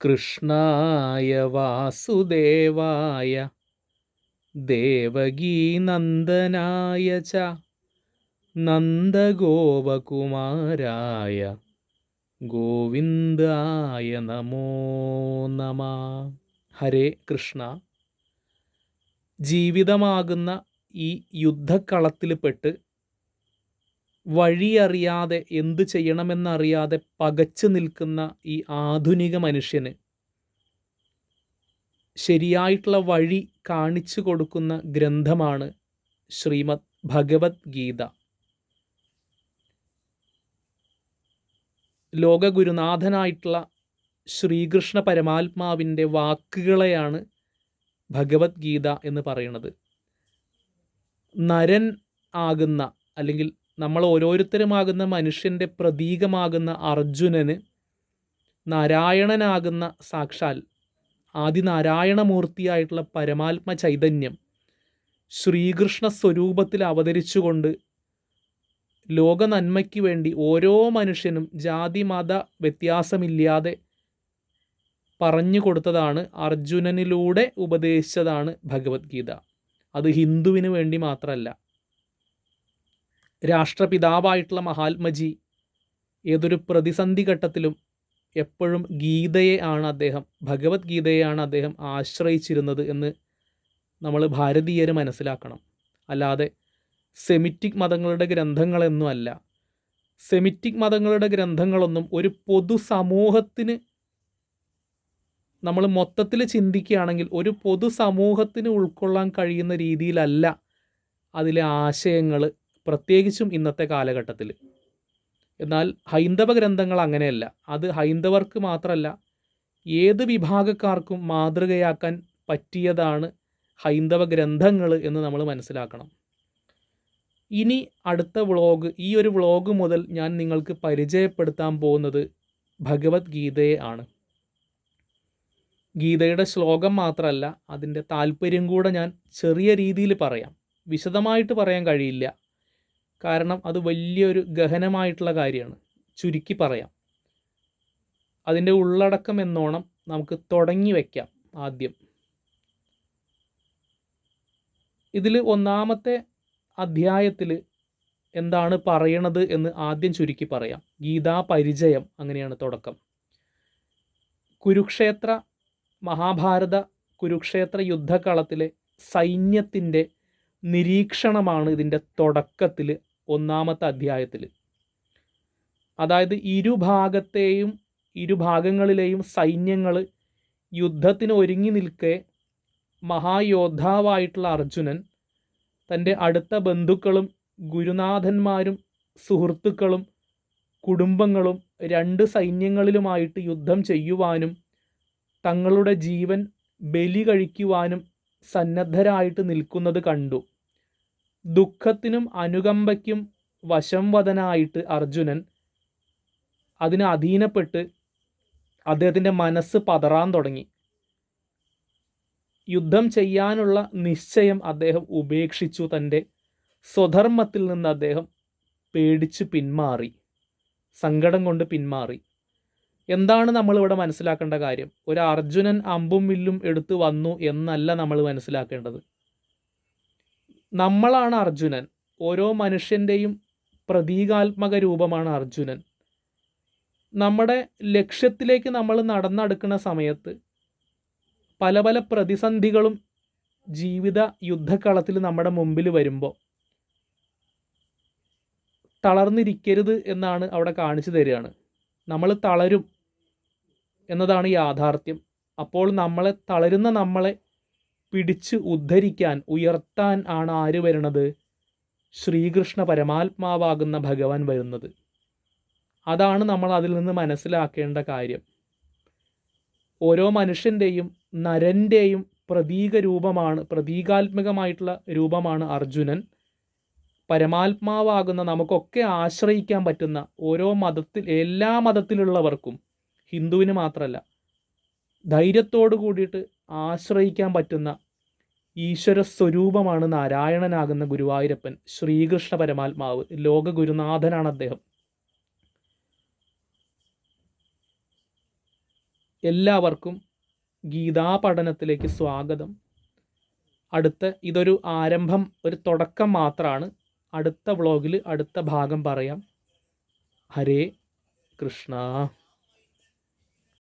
കൃഷ്ണായ വാസുദേവായ ദേവകീനന്ദനായ ച നന്ദഗോപകുമാരായ ഗോവിന്ദായ നമോ നമ. ഹരേ കൃഷ്ണ. ജീവിതമാകുന്ന ഈ യുദ്ധക്കളത്തിൽ പെട്ട് വഴിയറിയാതെ എന്ത് ചെയ്യണമെന്നറിയാതെ പകച്ചു നിൽക്കുന്ന ഈ ആധുനിക മനുഷ്യന് ശരിയായിട്ടുള്ള വഴി കാണിച്ചു കൊടുക്കുന്ന ഗ്രന്ഥമാണ് ശ്രീമദ് ഭഗവത്ഗീത. ലോകഗുരുനാഥനായിട്ടുള്ള ശ്രീകൃഷ്ണ പരമാത്മാവിന്റെ വാക്കുകളെയാണ് ഭഗവത്ഗീത എന്ന് പറയുന്നത്. നരൻ ആകുന്ന അല്ലെങ്കിൽ നമ്മൾ ഓരോരുത്തരുമാകുന്ന മനുഷ്യന്റെ പ്രതീകമാകുന്ന അർജുനന് നാരായണനാകുന്ന സാക്ഷാൽ ആദിനാരായണമൂർത്തിയായിട്ടുള്ള പരമാത്മ ചൈതന്യം ശ്രീകൃഷ്ണ സ്വരൂപത്തിൽ അവതരിച്ചുകൊണ്ട് ലോക നന്മയ്ക്ക് വേണ്ടി ഓരോ മനുഷ്യനും ജാതി മത വ്യത്യാസമില്ലാതെ പറഞ്ഞു കൊടുത്തതാണ് അർജുനനിലൂടെ ഉപദേശിച്ചതാണ് ഭഗവത്ഗീത. അത് ഹിന്ദുവിന് വേണ്ടി മാത്രമല്ല രാഷ്ട്രപിതാവായിട്ടുള്ള മഹാത്മജി ഏതൊരു പ്രതിസന്ധി ഘട്ടത്തിലും എപ്പോഴും ഗീതയെ ആണ് അദ്ദേഹം ഭഗവത്ഗീതയെയാണ് അദ്ദേഹം ആശ്രയിച്ചിരുന്നത് എന്ന് നമ്മൾ ഭാരതീയർ മനസ്സിലാക്കണം. അല്ലാതെ സെമിറ്റിക് മതങ്ങളുടെ ഗ്രന്ഥങ്ങളൊന്നുമല്ല സെമിറ്റിക് മതങ്ങളുടെ ഗ്രന്ഥങ്ങളൊന്നും ഒരു പൊതു സമൂഹത്തിന് നമ്മൾ മൊത്തത്തിൽ ചിന്തിക്കുകയാണെങ്കിൽ ഒരു പൊതു സമൂഹത്തിന് ഉൾക്കൊള്ളാൻ കഴിയുന്ന രീതിയിലല്ല അതിലെ ആശയങ്ങൾ പ്രത്യേകിച്ചും ഇന്നത്തെ കാലഘട്ടത്തിൽ. എന്നാൽ ഹൈന്ദവ ഗ്രന്ഥങ്ങൾ അങ്ങനെയല്ല. അത് ഹൈന്ദവർക്ക് മാത്രമല്ല ഏത് വിഭാഗക്കാർക്കും മാതൃകയാക്കാൻ പറ്റിയതാണ് ഹൈന്ദവ ഗ്രന്ഥങ്ങൾ എന്ന് നമ്മൾ മനസ്സിലാക്കണം. ഇനി അടുത്ത വ്ളോഗ് ഈ ഒരു വ്ളോഗ് മുതൽ ഞാൻ നിങ്ങൾക്ക് പരിചയപ്പെടുത്താൻ പോകുന്നത് ഭഗവത്ഗീതയെ ആണ്. ഗീതയുടെ ശ്ലോകം മാത്രമല്ല അതിന്റെ താല്പര്യം കൂടെ ഞാൻ ചെറിയ രീതിയിൽ പറയാം. വിശദമായിട്ട് പറയാൻ കഴിയില്ല. കാരണം അത് വലിയൊരു ഗഹനമായിട്ടുള്ള കാര്യമാണ്. ചുരുക്കി പറയാം. അതിന്റെ ഉള്ളടക്കം എന്നോണം നമുക്ക് തുടങ്ങി വയ്ക്കാം ആദ്യം. ഇതിൽ ഒന്നാമത്തെ അധ്യായത്തിൽ എന്താണ് പറയണത് എന്ന് ആദ്യം ചുരുക്കി പറയാം. ഗീതാ പരിചയം അങ്ങനെയാണ് തുടക്കം. കുരുക്ഷേത്ര മഹാഭാരത കുരുക്ഷേത്ര യുദ്ധകളത്തിലെ സൈന്യത്തിന്റെ നിരീക്ഷണമാണ് ഇതിന്റെ തുടക്കത്തിൽ ഒന്നാമത്തെ അധ്യായത്തിൽ അതായത് ഇരുഭാഗത്തെയും ഇരുഭാഗങ്ങളിലെയും സൈന്യങ്ങൾ യുദ്ധത്തിന് ഒരുങ്ങി നിൽക്കെ മഹായോദ്ധാവായിട്ടുള്ള അർജുനൻ തന്റെ അടുത്ത ബന്ധുക്കളും ഗുരുനാഥന്മാരും സുഹൃത്തുക്കളും കുടുംബങ്ങളും രണ്ട് സൈന്യങ്ങളിലുമായിട്ട് യുദ്ധം ചെയ്യുവാനും തങ്ങളുടെ ജീവൻ ബലി കഴിക്കുവാനും സന്നദ്ധരായിട്ട് നിൽക്കുന്നത് കണ്ടു. ദുഃഖത്തിനും അനുകമ്പയ്ക്കും വശംവദനായിട്ട് അർജുനൻ അതിന് അധീനപ്പെട്ട് അദ്ദേഹത്തിന്റെ മനസ്സ് പതറാൻ തുടങ്ങി. യുദ്ധം ചെയ്യാനുള്ള നിശ്ചയം അദ്ദേഹം ഉപേക്ഷിച്ചു. തന്റെ സ്വധർമ്മത്തിൽ നിന്ന് അദ്ദേഹം പേടിച്ച് പിന്മാറി. സങ്കടം കൊണ്ട് പിന്മാറി. എന്താണ് നമ്മളിവിടെ മനസ്സിലാക്കേണ്ട കാര്യം? ഒരു അർജുനൻ അമ്പും വില്ലും എടുത്തു വന്നു എന്നല്ല നമ്മൾ മനസ്സിലാക്കേണ്ടത്. നമ്മളാണ് അർജുനൻ. ഓരോ മനുഷ്യന്റെയും പ്രതീകാത്മക രൂപമാണ് അർജുനൻ. നമ്മുടെ ലക്ഷ്യത്തിലേക്ക് നമ്മൾ നടന്നെടുക്കുന്ന സമയത്ത് പല പല പ്രതിസന്ധികളും ജീവിത യുദ്ധക്കളത്തിൽ നമ്മുടെ മുമ്പിൽ വരുമ്പോൾ തളർന്നിരിക്കരുത് എന്നാണ് അവിടെ കാണിച്ചു തരികയാണ്. നമ്മൾ തളരും എന്നതാണ് യാഥാർത്ഥ്യം. അപ്പോൾ നമ്മളെ തളരുന്ന നമ്മളെ പിടിച്ച് ഉദ്ധരിക്കാൻ ഉയർത്താൻ ആണ് ആര് വരുന്നത്? ശ്രീകൃഷ്ണ പരമാത്മാവാകുന്ന ഭഗവാൻ വരുന്നത്. അതാണ് നമ്മൾ അതിൽ നിന്ന് മനസ്സിലാക്കേണ്ട കാര്യം. ഓരോ മനുഷ്യന്റെയും നരന്റെയും പ്രതീക രൂപമാണ് പ്രതീകാത്മകമായിട്ടുള്ള രൂപമാണ് അർജുനൻ. പരമാത്മാവാകുന്ന നമുക്കൊക്കെ ആശ്രയിക്കാൻ പറ്റുന്ന ഓരോ മതത്തിൽ എല്ലാ മതത്തിലുള്ളവർക്കും ഹിന്ദുവിന് മാത്രമല്ല ധൈര്യത്തോടു കൂടിയിട്ട് ആശ്രയിക്കാൻ പറ്റുന്ന ഈശ്വര സ്വരൂപമാണ് നാരായണനാകുന്ന ഗുരുവായൂരപ്പൻ ശ്രീകൃഷ്ണ പരമാത്മാവ് ലോക ഗുരുനാഥനാണ് അദ്ദേഹം. എല്ലാവർക്കും ഗീതാ പഠനത്തിലേക്ക് സ്വാഗതം. അടുത്ത ഇതൊരു ആരംഭം ഒരു തുടക്കം മാത്രമാണ് അടുത്ത വ്ളോഗിൽ അടുത്ത ഭാഗം പറയാം. ഹരേ കൃഷ്ണ.